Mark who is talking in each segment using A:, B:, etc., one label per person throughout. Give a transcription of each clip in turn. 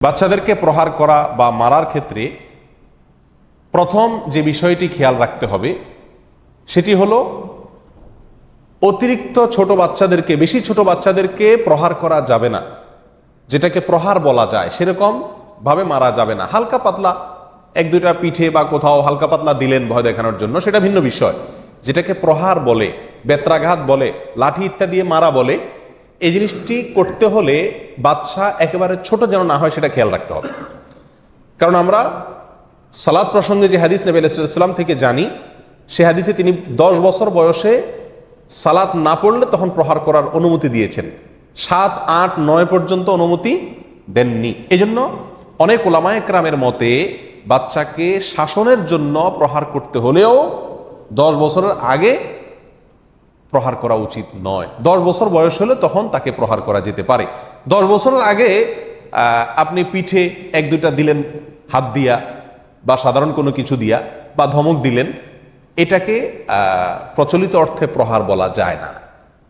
A: বাচ্চাদেরকে প্রহার করা বা মারার ক্ষেত্রে প্রথম যে বিষয়টি খেয়াল রাখতে হবে, সেটি হলো অতিরিক্ত ছোট বাচ্চাদেরকে, বেশি ছোট বাচ্চাদেরকে প্রহার করা যাবে না। যেটাকে প্রহার বলা যায়, সেরকম ভাবে মারা যাবে না। হালকা পাতলা, এক দুইটা পিঠে বা কোথাও হালকা পাতলা দিলেন ভয় দেখানোর জন্য, সেটা ভিন্ন বিষয়। যেটাকে প্রহার বলে, বেত্রাঘাত বলে, লাঠি ইত্যাদি মারা বলে এই জিনিসটি করতে হলে বাচ্চা একেবারে ছোট যেন না হয় সেটা খেয়াল রাখতে হবে। কারণ আমরা সালাদ প্রসঙ্গে যে হাদিস নবী আলাইসাল্লাম থেকে জানি, সে হাদিসে তিনি দশ বছর বয়সে সালাত না পড়লে তখন প্রহার করার অনুমতি দিয়েছেন। সাত, আট, নয় পর্যন্ত অনুমতি দেননি। এজন্য অনেক ওলামায় ক্রামের মতে বাচ্চাকে শাসনের জন্য প্রহার করতে হলেও দশ বছরের আগে প্রহার করা উচিত নয়। দশ বছর বয়স হলে তখন তাকে প্রহার করা যেতে পারে। দশ বছরের আগে আপনি পিঠে এক দুইটা দিলেন, হাত দিয়া, বা সাধারণ কোনো কিছু দিয়া, বা ধমক দিলেন, এটাকে প্রচলিত অর্থে প্রহার বলা যায় না।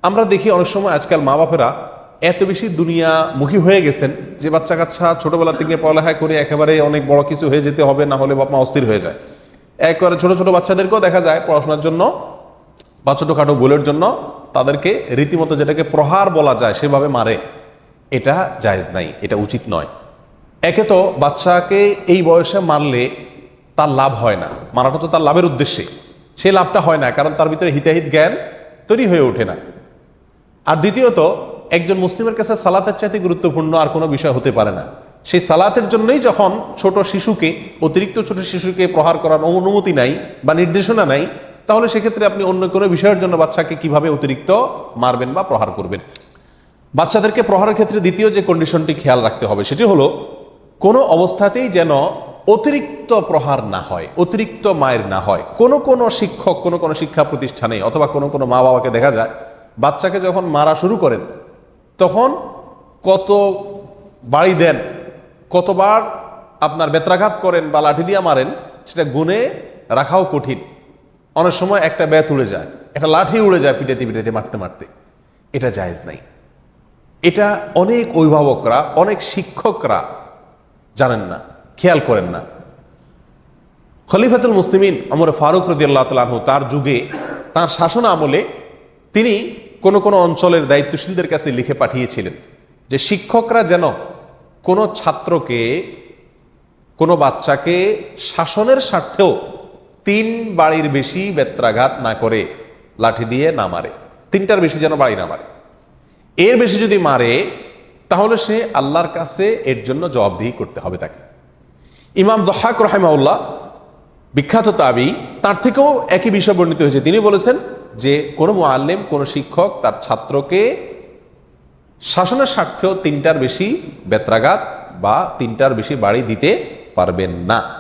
A: আমরা দেখি অনেক সময় আজকাল মা বাপেরা এত বেশি দুনিয়ামুখী হয়ে গেছেন যে বাচ্চা কাচ্চা ছোটবেলা থেকে পড়ালেখা করে একেবারে অনেক বড় কিছু হয়ে যেতে হবে, না হলে বাপ মা অস্থির হয়ে যায়। একবারে ছোট ছোট বাচ্চাদেরকেও দেখা যায় পড়াশোনার জন্য বা ছোটোখাটো ভুলের জন্য তাদেরকে রীতিমতো যেটাকে প্রহার বলা যায়, সেভাবে মারে। এটা জায়েজ নাই, এটা উচিত নয়। একে তো বাচ্চাকে এই বয়সে মারলে তার লাভ হয় না। মারাটা তো তার লাভের উদ্দেশ্যে। সেই লাভটা হয় না, কারণ তার ভিতরে হিতাহিত জ্ঞান তৈরি হয়ে ওঠে না। আর দ্বিতীয়ত, একজন মুসলিমের কাছে সালাতের চাইতে গুরুত্বপূর্ণ আর কোনো বিষয় হতে পারে না। সেই সালাতের জন্যই যখন ছোট শিশুকে, অতিরিক্ত ছোট শিশুকে প্রহার করার অনুমতি নাই বা নির্দেশনা নাই তাহলে সেক্ষেত্রে আপনি অন্য কোনো বিষয়ের জন্য বাচ্চাকে কীভাবে অতিরিক্ত মারবেন বা প্রহার করবেন? বাচ্চাদেরকে প্রহারের ক্ষেত্রে দ্বিতীয় যে কন্ডিশনটি খেয়াল রাখতে হবে সেটি হলো, কোনো অবস্থাতেই যেন অতিরিক্ত প্রহার না হয়, অতিরিক্ত মায়ের না হয়। কোনো কোনো শিক্ষক, কোনো কোনো শিক্ষা প্রতিষ্ঠানে অথবা কোনো কোনো মা বাবাকে দেখা যায়, বাচ্চাকে যখন মারা শুরু করেন, তখন কত বাড়ি দেন, কতবার আপনার বেত্রাঘাত করেন বা লাঠি দিয়ে মারেন, সেটা গুনে রাখাও কঠিন। অনেক সময় একটা ব্যাত উড়ে যায়, একটা লাঠি উড়ে যায় পিটাতে পিটাতে মারতে মারতে। এটা জায়েজ নাই। এটা অনেক অভিভাবকরা, অনেক শিক্ষকরা জানেন না, খেয়াল করেন না। খলিফাতুল মুসলিমিন আমর ফারুক রদি আল্লাহ তালু তার যুগে, তার শাসন আমলে তিনি কোন কোন অঞ্চলের দায়িত্বশীলদের কাছে লিখে পাঠিয়েছিলেন যে শিক্ষকরা যেন কোনো ছাত্রকে, কোনো বাচ্চাকে শাসনের স্বার্থেও তিন বাড়ির বেশি বেত্রাঘাত না করে লাঠি দিয়ে না মারে। তিনটার বেশি যেন বাড়ি না মারে। এর বেশি যদি মারে, তাহলে সে আল্লাহর কাছে এর জন্য জবাবদিহি করতে হবে তাকে। ইমাম দহাক রহেমাউল্লাহ, বিখ্যাত তাবি, তার থেকেও একই বিষয় বর্ণিত হয়েছে। তিনি বলেছেন যে, কোনো মোয়াল্লেম কোনো শিক্ষক তার ছাত্রকে শাসনের স্বার্থেও তিনটার বেশি বেত্রাঘাত বা তিনটার বেশি বাড়ি দিতে পারবেন না।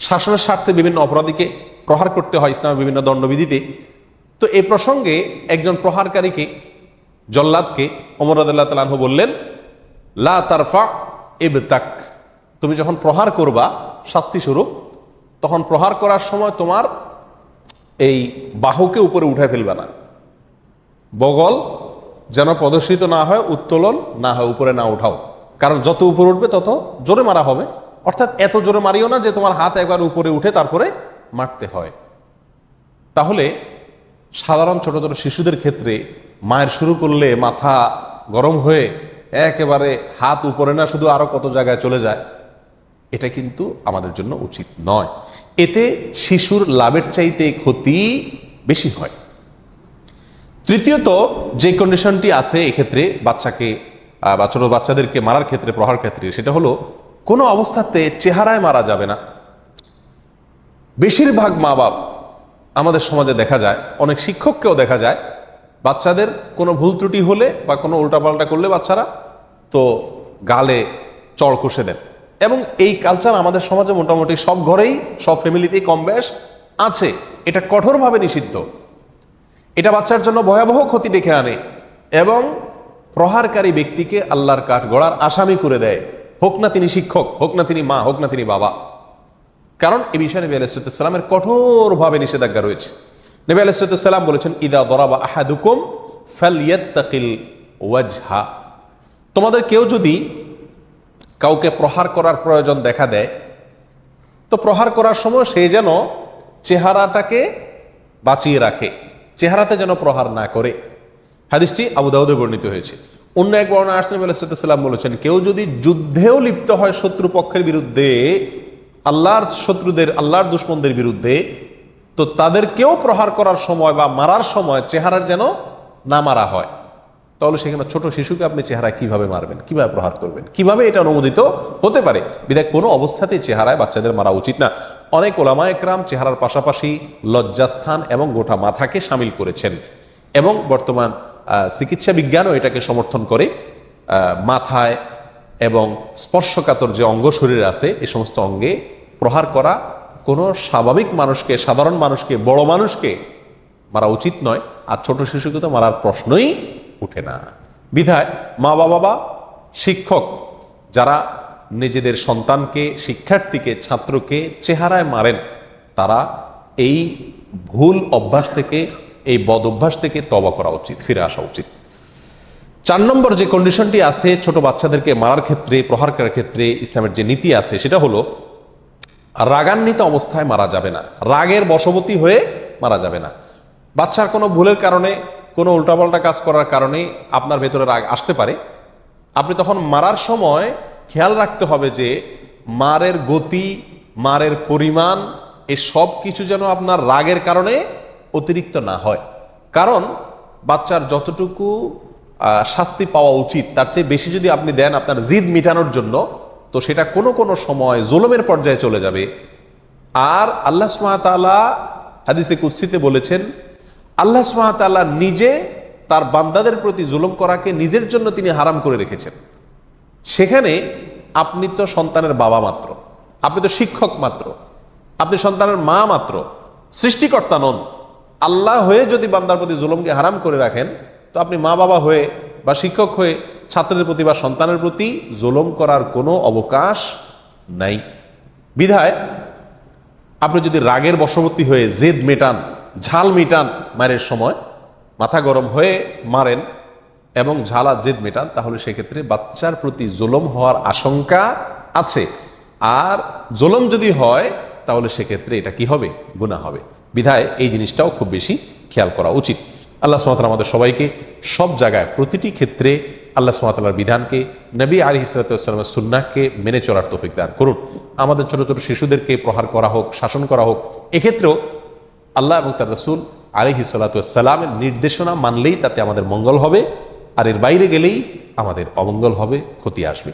A: শাসনের স্বার্থে বিভিন্ন অপরাধীকে প্রহার করতে হয় ইসলামের বিভিন্ন দণ্ডবিধিতে। তো এই প্রসঙ্গে একজন প্রহারকারীকে, জল্লাদকে অমর আদাল্লাহ তালাহ বললেন, লা তারফা এবতাক তুমি যখন প্রহার করবা, শাস্তি স্বরূপ, তখন প্রহার করার সময় তোমার এই বাহুকে উপরে উঠে ফেলবে না। বগল যেন প্রদর্শিত না হয়, উত্তোলন না হয়, উপরে না উঠাও। কারণ যত উপরে উঠবে, তত জোরে মারা হবে। অর্থাৎ এত জোরে মারিও না যে তোমার হাত একবার উপরে উঠে তারপরে মারতে হয়। তাহলে সাধারণ ছোট ছোট শিশুদের ক্ষেত্রে মায়ের শুরু করলে মাথা গরম হয়ে একেবারে হাত উপরে না, শুধু আরও কত জায়গায় চলে যায়, এটা কিন্তু আমাদের জন্য উচিত নয়। এতে শিশুর লাভের চাইতে ক্ষতি বেশি হয়। তৃতীয়ত, যে কন্ডিশনটি আছে এক্ষেত্রে বাচ্চাকে বা ছোট বাচ্চাদেরকে মারার ক্ষেত্রে প্রহার ক্ষেত্রে, সেটা হলো কোনো অবস্থাতে চেহারায় মারা যাবে না। বেশিরভাগ মা বাপ আমাদের সমাজে দেখা যায়, অনেক শিক্ষককেও দেখা যায়, বাচ্চাদের কোনো ভুল ত্রুটি হলে বা কোনো উল্টাপাল্টা করলে বাচ্চারা তো গালে চড় কষে দেন। এবং এই কালচার আমাদের সমাজে মোটামুটি সব ঘরেই, সব ফ্যামিলিতেই কম বেশ আছে। এটা কঠোরভাবে নিষিদ্ধ। এটা বাচ্চার জন্য ভয়াবহ ক্ষতি ডেকে আনে এবং প্রহারকারী ব্যক্তিকে আল্লাহর কাঠ গড়ার আসামি করে দেয়। হোক না তিনি শিক্ষক, হোক না তিনি মা, হোক না তিনি বাবা। কারণ এ বিষয়ে নবী আলাইসালামের কঠোরভাবে নিষেধাজ্ঞা রয়েছে। নবী আলাইসালাম বলেছেন, ইদা দরাবা আহাদুকুম ফালিয়াত্তাকিল ওয়াজহা। তোমাদের কেউ যদি কাউকে প্রহার করার প্রয়োজন দেখা দেয়, তো প্রহার করার সময় সে যেন চেহারাটাকে বাঁচিয়ে রাখে, চেহারাতে যেন প্রহার না করে। হাদিসটি আবু দাউদে বর্ণিত হয়েছে। অন্য এক বর্ণনা আসলাম আলাইসাল্লাম বলেছেন, কেউ যদি যুদ্ধেও লিপ্ত হয় শত্রুপক্ষের বিরুদ্ধে, আল্লাহর শত্রুদের, আল্লাহর দুশ্মনদের বিরুদ্ধে, তো তাদেরকেও প্রহার করার সময় বা মারার সময় চেহারার যেন না মারা হয়। তাহলে সেখানে ছোট শিশুকে আপনি চেহারা কীভাবে মারবেন? কীভাবে প্রহার করবেন? কীভাবে এটা অনুমোদিত হতে পারে? বিধায় কোনো অবস্থাতেই চেহারায় বাচ্চাদের মারা উচিত না। অনেক ওলামা একরাম চেহারার পাশাপাশি লজ্জাস্থান এবং গোটা মাথাকে সামিল করেছেন এবং বর্তমান চিকিৎসা বিজ্ঞানও এটাকে সমর্থন করে মাথায় এবং স্পর্শকাতর যে অঙ্গ শরীর আছে এই সমস্ত অঙ্গে প্রহার করা কোনো স্বাভাবিক মানুষকে, সাধারণ মানুষকে, বড় মানুষকে মারা উচিত নয়, আর ছোট শিশুকে তো মারার প্রশ্নই উঠে না। বিধায় মা বাবা বা শিক্ষক যারা নিজেদের সন্তানকে, শিক্ষার্থীকে, ছাত্রকে চেহারায় মারেন, তারা এই ভুল অভ্যাস থেকে এই বদ অভ্যাস থেকে তবা করা উচিত, ফিরে আসা উচিত। চার নম্বর যে কন্ডিশনটি আছে ছোট বাচ্চাদেরকে মারার ক্ষেত্রে, প্রহার করার ক্ষেত্রে ইসলামের যে নীতি আছে, সেটা হলো রাগান্বিত অবস্থায় মারা যাবে না। রাগের বশবতী হয়ে মারা যাবে না। বাচ্চার কোনো ভুলের কারণে, কোনো উল্টাপাল্টা কাজ করার কারণে আপনার ভেতরে রাগ আসতে পারে। আপনি তখন মারার সময় খেয়াল রাখতে হবে যে মারের গতি, মারের পরিমাণ এই সব কিছু যেন আপনার রাগের কারণে অতিরিক্ত না হয়। কারণ বাচ্চার যতটুকু শাস্তি পাওয়া উচিত, তার চেয়ে বেশি যদি আপনি দেন আপনার জিদ মিটানোর জন্য, তো সেটা কোনো কোনো সময় জোলমের পর্যায়ে চলে যাবে। আর আল্লাহ সুমাতালা হাদিসে কুৎসিতে বলেছেন, আল্লাহ সুমাতালা নিজে তার বান্দাদের প্রতি জুলুম করাকে নিজের জন্য তিনি হারাম করে রেখেছেন। সেখানে আপনি তো সন্তানের বাবা মাত্র, আপনি তো শিক্ষক মাত্র, আপনি সন্তানের মা মাত্র, সৃষ্টিকর্তা নন। আল্লাহ হয়ে যদি বান্দার প্রতি জুলুমকে হারাম করে রাখেন, তো আপনি মা বাবা হয়ে বা শিক্ষক হয়ে ছাত্রের প্রতি বা সন্তানের প্রতি জুলুম করার কোনো অবকাশ নাই। বিধায় আপনি যদি রাগের বশবর্তী হয়ে জেদ মেটান, ঝাল মেটান মারের সময়, মাথা গরম হয়ে মারেন এবং ঝালা জেদ মেটান, তাহলে সেক্ষেত্রে বাচ্চার প্রতি জুলম হওয়ার আশঙ্কা আছে। আর জুলম যদি হয়, তাহলে সেক্ষেত্রে এটা কি হবে? গুণা হবে। বিধায় এই জিনিসটাও খুব বেশি খেয়াল করা উচিত। আল্লাহ সুমাতাল আমাদের সবাইকে সব জায়গায় প্রতিটি ক্ষেত্রে আল্লাহ সুমাতালার বিধানকে, নবী আলী ইসলাতামের সুন্নাহকে মেনে চলার তৌফিক দান করুন। আমাদের ছোট ছোট শিশুদেরকে প্রহার করা হোক, শাসন করা হোক, এক্ষেত্রেও আল্লাহ এবং তার রসুল আলী সালাতামের নির্দেশনা মানলেই তাতে আমাদের মঙ্গল হবে, আর এর বাইরে গেলেই আমাদের অমঙ্গল হবে, ক্ষতি আসবে।